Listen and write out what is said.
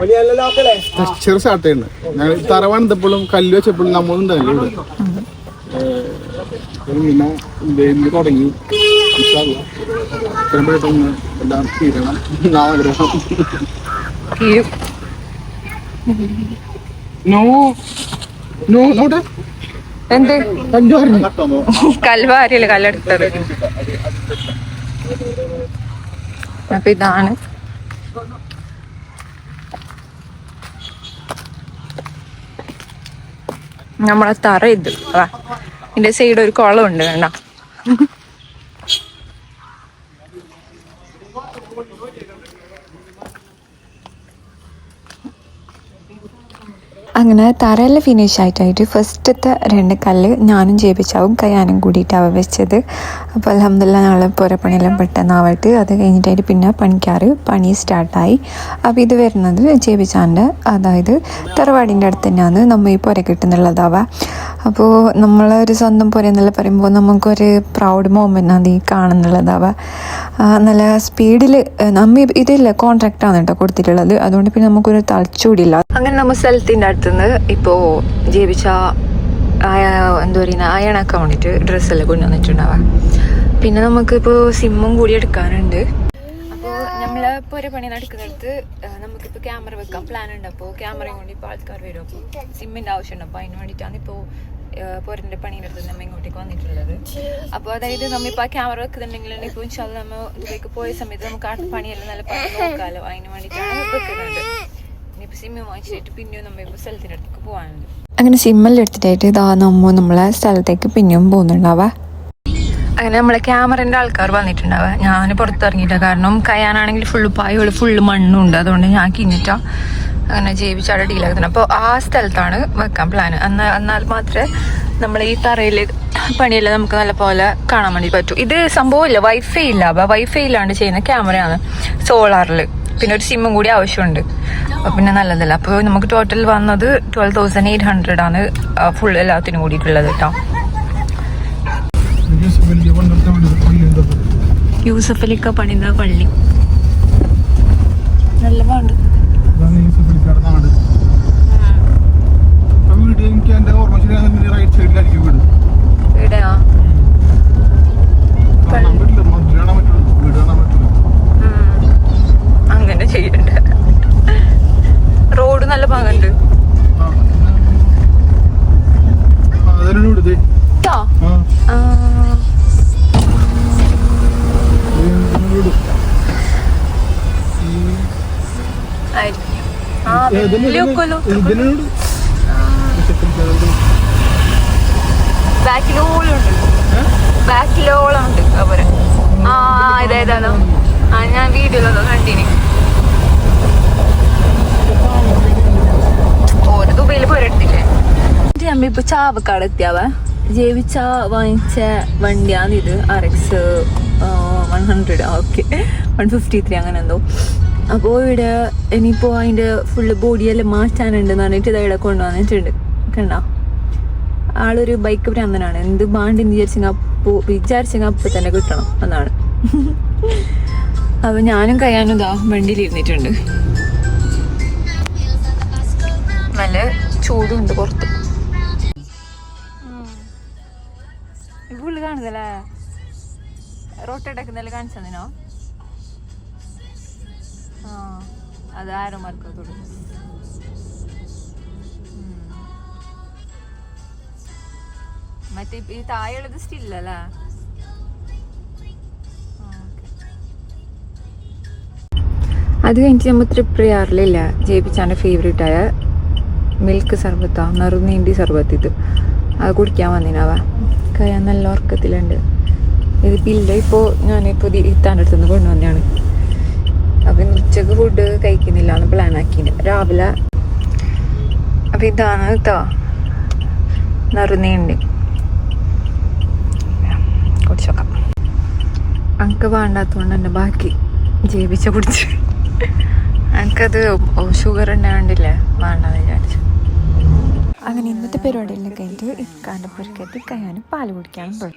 Texture start ഞങ്ങൾ തറവാണ് കല്ല് വെച്ചപ്പോഴും നമ്മളുണ്ടല്ലോ ഇവിടെ. പിന്നെ തുടങ്ങി. പെട്ടെന്ന് എല്ലാം തീരണം. ആഗ്രഹം. നോ. നോ നോട്ടെ. എന്ത്? കൽവാരിയല്ലേ കല്ലെടുത്തത്? അപ്പൊ ഇതാണ്. നമ്മളെ തറ ഇത് വാ. ഇതിന്റെ സൈഡ് ഒരു ഉണ്ട് വേണ്ട അങ്ങനെ തറയെല്ലാം ഫിനിഷ് ആയിട്ടായിട്ട് ഫസ്റ്റത്തെ രണ്ട് കല്ല് ഞാനും ജയിപ്പിച്ചാവും കയ്യാനും കൂടിയിട്ടാവും വെച്ചത്. അപ്പോൾ അലഹമില്ല ഞങ്ങൾ പുരപ്പണിയെല്ലാം പെട്ടെന്നാവട്ട് അത് കഴിഞ്ഞിട്ടായിട്ട് പിന്നെ പണിക്കാറ് പണി സ്റ്റാർട്ടായി അപ്പോൾ ഇത് വരുന്നത് ജയിപ്പിച്ചാന്റെ അതായത് തറവാടിന്റെ അടുത്ത് തന്നെയാണ് നമ്മൾ ഈ പുര കിട്ടുന്നുള്ളതാവുക അപ്പോൾ നമ്മളൊരു സ്വന്തം പുര എന്നുള്ള പറയുമ്പോൾ നമുക്കൊരു പ്രൗഡ് മൊമെന്റ് ആണ് ഈ കാണുന്നുള്ളതാവുക നല്ല സ്പീഡിൽ നമ്മ ഇതില്ല കോൺട്രാക്റ്റാണ് കേട്ടോ കൊടുത്തിട്ടുള്ളത്. അതുകൊണ്ട് പിന്നെ നമുക്കൊരു തളച്ചൂടില്ല അങ്ങനെ നമ്മ സ്ഥലത്തിന്റെ അടുത്തുനിന്ന് ഇപ്പോൾ ജീവിച്ച എന്താ പറയുക അയണൊക്കെ വേണ്ടിയിട്ട് ഡ്രസ്സെല്ലാം കൊണ്ടുവന്നിട്ടുണ്ടാവാം. പിന്നെ നമുക്കിപ്പോൾ സിമ്മും കൂടി എടുക്കാനുണ്ട്. അപ്പോൾ നമ്മൾ ഇപ്പോൾ ഒരു പണി നടക്കുന്നിടത്ത് നമുക്കിപ്പോൾ ക്യാമറ വെക്കാൻ പ്ലാൻ ഉണ്ട്. അപ്പോൾ ക്യാമറയും കൊണ്ട് ഇപ്പോൾ ആൾക്കാർ വരും. അപ്പോൾ സിമ്മിന്റെ ആവശ്യമുണ്ട് അപ്പോൾ അതിന് വേണ്ടിയിട്ടാണ് ഇപ്പോൾ പോരന്റെ പണീന്റെ അടുത്ത് നമ്മ ഇങ്ങോട്ടേക്ക് വന്നിട്ടുള്ളത്. അപ്പോൾ അതായത് നമ്മ ആ ക്യാമറ വെക്കുന്നുണ്ടെങ്കിൽ ഇപ്പോൾ ഇൻഷാൽ നമ്മ ഇതിലേക്ക് പോയ സമയത്ത് നമുക്ക് ആ പണിയെല്ലാം നല്ല പണി നോക്കാലോ. അതിന് വേണ്ടിയിട്ടാണ് വെക്കുന്നത്. ഇനിയിപ്പോൾ സിമ്മ് വാങ്ങിച്ചിട്ട് പിന്നെയും നമ്മൾ ഇപ്പോൾ സ്ഥലത്തിന്റെ അടുത്തേക്ക് പോകാനുണ്ട് അങ്ങനെ സിമ്മെല്ലാം എടുത്തിട്ടായിട്ട് ഇതാ നമ്മ നമ്മളെ സ്ഥലത്തേക്ക് പിന്നെയും പോകുന്നുണ്ടാവാ. അങ്ങനെ നമ്മളെ ക്യാമറന്റെ ആൾക്കാർ വന്നിട്ടുണ്ടാവുക ഞാൻ പുറത്തിറങ്ങിയിട്ട. കാരണം കയാനാണെങ്കിൽ ഫുള്ള് പായ ഫുള്ള് മണ്ണുണ്ട് അതുകൊണ്ട് ഞാൻ കിഞ്ഞിട്ടാ. അങ്ങനെ ജീവിച്ചാടെ ഡീലാക്കുന്നത് അപ്പോൾ ആ സ്ഥലത്താണ് വെക്കാൻ പ്ലാൻ എന്നാൽ എന്നാൽ മാത്രമേ നമ്മൾ ഈ തറയിൽ പണിയെല്ലാം നമുക്ക് നല്ല പോലെ കാണാൻ വേണ്ടി പറ്റൂ. ഇത് സംഭവമില്ല വൈഫൈ ഇല്ല. അപ്പോൾ വൈഫൈ ഇല്ലാണ്ട് ചെയ്യുന്ന ക്യാമറയാണ് സോളാറിൽ പിന്നെ ഒരു സിമ്മും കൂടി ആവശ്യമുണ്ട്. അപ്പോൾ പിന്നെ നല്ലതല്ല. അപ്പോൾ നമുക്ക് ടോട്ടൽ വന്നത് ട്വൽവ് തൗസൻഡ് എയ്റ്റ് ഹൺഡ്രഡ് ആണ്. ഫുൾ എല്ലാത്തിനും കൂടിയിട്ടുള്ളത് കേട്ടോ. യൂസഫലിക്ക പണിത പള്ളി. നല്ല പാണ്ട് ബാക്കിലോളം ഉണ്ട് ബാക്കിലോളം ഉണ്ട് അവർ ആ ഇതേതാണോ ആ ഞാൻ വീഡിയോയിലൊക്കെ കണ്ടിനി ഓരോ ദുബൈയിൽ പോരെടുത്തില്ലേ നമ്മ ഇപ്പൊ ചാവക്കാട് എത്തിയാവ ജൈവിച്ച വാങ്ങിച്ച വണ്ടിയാണ് ഇത്. R X one hundred okay one fifty three അങ്ങനെ എന്തോ. അപ്പോൾ ഇവിടെ ഇനിയിപ്പോൾ അതിന്റെ ഫുള്ള് ബോഡിയെല്ലാം മാറ്റാനുണ്ടെന്ന് പറഞ്ഞിട്ട് ഇതവിടെ കൊണ്ടുവന്നിട്ടുണ്ട്. കണ്ട? ആളൊരു ബൈക്ക് ഭ്രാന്തനാണ്. എന്ത് ബാണ്ട് വിചാരിച്ചെങ്കിൽ അപ്പോൾ വിചാരിച്ചെങ്കിൽ അപ്പോൾ തന്നെ കിട്ടണം എന്നാണ്. അപ്പോൾ ഞാനും കയ്യാനും ഇതാ വണ്ടിയിൽ ഇരുന്നിട്ടുണ്ട്. നല്ല ചൂടുണ്ട് പുറത്ത്. പുള്ളി കാണുന്നല്ലേ റോട്ടടക്കുന്നല്ലേ കാണിച്ചതിനോ ആ അത് ആരും മറക്കത്തോളൂ മറ്റേ ഈ താഴെയുള്ളത് സ്റ്റില്ലല്ലേ അത് കഴിഞ്ഞിട്ട് നമ്മൾ തൃപ്രയാറിലില്ല ജയിപ്പിച്ചാന്റെ ഫേവറേറ്റ് ആയ മിൽക്ക് സർബത്താണ് നറുനീണ്ടി സർബത്ത് ഇത്. അത് കുടിക്കാൻ വന്നിനാവ കഴിയാൻ നല്ല ഉറക്കത്തിലുണ്ട്. ഇത് പില്ല ഇപ്പോൾ ഞാനിപ്പോൾ ഇത്താന്റെ അടുത്തുനിന്ന് കൊണ്ടുവന്നെയാണ് അപ്പം ഇന്ന് ഉച്ചയ്ക്ക് ഫുഡ് കഴിക്കുന്നില്ല എന്ന് പ്ലാൻ ആക്കിന് രാവിലെ അപ്പം ഇതാണ് കേട്ടോ നറുനീണ്ടി. കുടിച്ചോക്കാം അനക്ക് വേണ്ടാത്തതുകൊണ്ട് തന്നെ ബാക്കി ജീവിച്ച കുടിച്ച്. എനിക്കത് ഷുഗർ ഉണ്ടാകണ്ടില്ലേ വേണ്ടെന്ന് വിചാരിച്ചു. അങ്ങനെ ഇന്നത്തെ പരിപാടിയെല്ലാം കഴിഞ്ഞിട്ട് ഇക്കാന്റെ പുരക്കത്ത് കയ്യാനും പാൽ കുടിക്കാനും പോയി.